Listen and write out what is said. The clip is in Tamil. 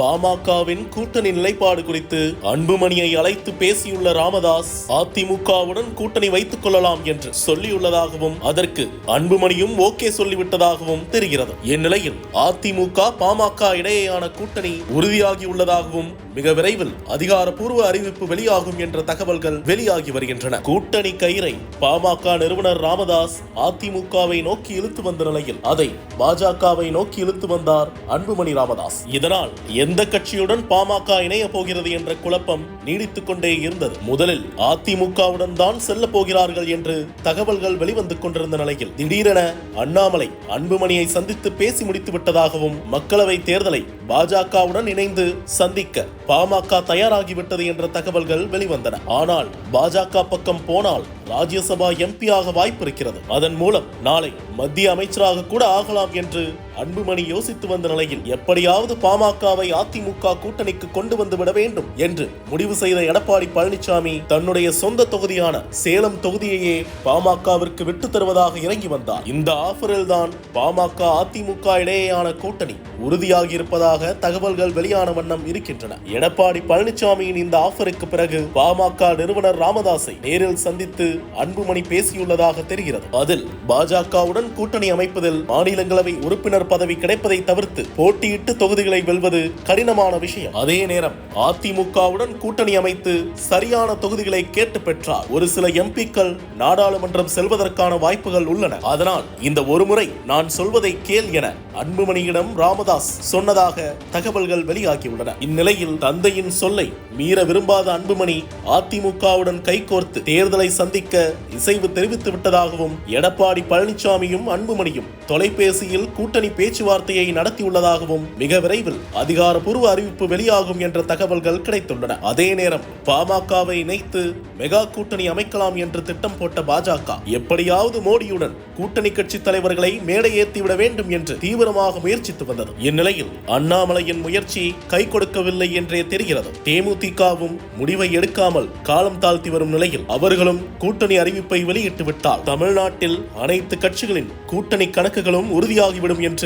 பாமகவின் கூட்டணி நிலைப்பாடு குறித்து அன்புமணியை அழைத்து பேசியுள்ள ராமதாஸ் அதிமுகவுடன் கூட்டணி வைத்துக் கொள்ளலாம் என்று சொல்லியுள்ளதாகவும் அதற்கு அன்புமணியும் ஓகே சொல்லிவிட்டதாகவும் தெரிகிறது. இந்நிலையில் அதிமுக பாமக இடையேயான கூட்டணி உறுதியாகியுள்ளதாகவும் மிக விரைவில் அதிகாரப்பூர்வ அறிவிப்பு வெளியாகும் என்ற தகவல்கள் வெளியாகி வருகின்றன. கூட்டணி கயிறை பாமக நிறுவனர் ராமதாஸ் அதிமுகவை நோக்கி இழுத்து வந்த நிலையில் அதை பாஜகவை நோக்கி இழுத்து வந்தார் அன்புமணி ராமதாஸ். இதனால் எந்த கட்சியுடன் பாமக இணைய போகிறது என்ற குழப்பம் நீடித்துக் கொண்டே இருந்தது. முதலில் அதிமுகவுடன் தான் செல்ல போகிறார்கள் என்று தகவல்கள் வெளிவந்து கொண்டிருந்த நிலையில் திடீரென அண்ணாமலை அன்புமணியை சந்தித்து பேசி முடித்து விட்டதாகவும் மக்களவை தேர்தலை பாஜகவுடன் இணைந்து சந்திக்க பாமக தயாராகிவிட்டது என்ற தகவல்கள் வெளிவந்தன. ஆனால் பாஜக பக்கம் போனால் ராஜ்யசபா எம்பியாக வாய்ப்பு இருக்கிறது. அதன் மூலம் நாளை மத்திய அமைச்சராக கூட ஆகலாம் என்று அன்புமணி யோசித்து வந்த நிலையில் எப்படியாவது பாமகவை அதிமுக கூட்டணிக்கு கொண்டு வந்து விட வேண்டும் என்று முடிவு செய்த எடப்பாடி பழனிசாமி தன்னுடைய சொந்த தொகுதியான சேலம் தொகுதியையே பாமகவிற்கு விட்டு தருவதாக இறங்கி வந்தார். இந்த ஆஃபரில் தான் பாமக அதிமுக இடையேயான கூட்டணி உறுதியாகி இருப்பதாக தகவல்கள் வெளியான வண்ணம் இருக்கின்றன. எடப்பாடி பழனிசாமியின் இந்த ஆஃபருக்கு பிறகு பாமக நிறுவனர் ராமதாஸை நேரில் சந்தித்து அன்புமணி பேசியுள்ளதாக தெரிகிறது. அதில் பாஜகவுடன் கூட்டணி அமைப்பதில் மாநிலங்களவை உறுப்பினர் பதவி கிடைப்பதை தவிர்த்து போட்டியிட்டு தொகுதிகளை வெல்வது கடினமான விஷயம். அதே நேரம் அதிமுகவுடன் கூட்டணி அமைத்து சரியான தொகுதிகளை கேட்டு பெற்றார் ஒரு சில எம்பிக்கள் நாடாளுமன்றம் செல்வதற்கான வாய்ப்புகள் உள்ளன. அதனால் இந்த ஒருமுறை நான் சொல்வதை கேள் என அன்புமணியிடம் ராமதாஸ் சொன்னதாக தகவல்கள் வெளியாகியுள்ளன. இந்நிலையில் தந்தையின் சொல்லை மீற விரும்பாத அன்புமணி அதிமுகவுடன் கைகோர்த்து தேர்தலை சந்திக்க இசைவு தெரிவித்து விட்டதாகவும் எடப்பாடி பழனிசாமியும் அன்புமணியும் தொலைபேசியில் கூட்டணி பேச்சுவார்த்தையை நடத்தியுள்ளதாகவும் மிக விரைவில் அதிகாரப்பூர்வ அறிவிப்பு வெளியாகும் என்ற தகவல்கள் கிடைத்துள்ளன. அதே நேரம் பாமகவை இணைத்து மெகா கூட்டணி அமைக்கலாம் என்று திட்டம் போட்ட பாஜக எப்படியாவது மோடியுடன் கூட்டணி கட்சி தலைவர்களை மேடை ஏற்றிவிட வேண்டும் என்று தீவிரமாக முயற்சித்து வந்தது. இந்நிலையில் அண்ணாமலையின் முயற்சி கை கொடுக்கவில்லை என்றே தெரிகிறது. தேமுதிகவும் முடிவை எடுக்காமல் காலம் தாழ்த்தி வரும் நிலையில் அவர்களும் கூட்டணி அறிவிப்பை வெளியிட்டு விட்டால் தமிழ்நாட்டில் அனைத்து கட்சிகளின் கூட்டணி கணக்குகளும் உறுதியாகிவிடும் என்று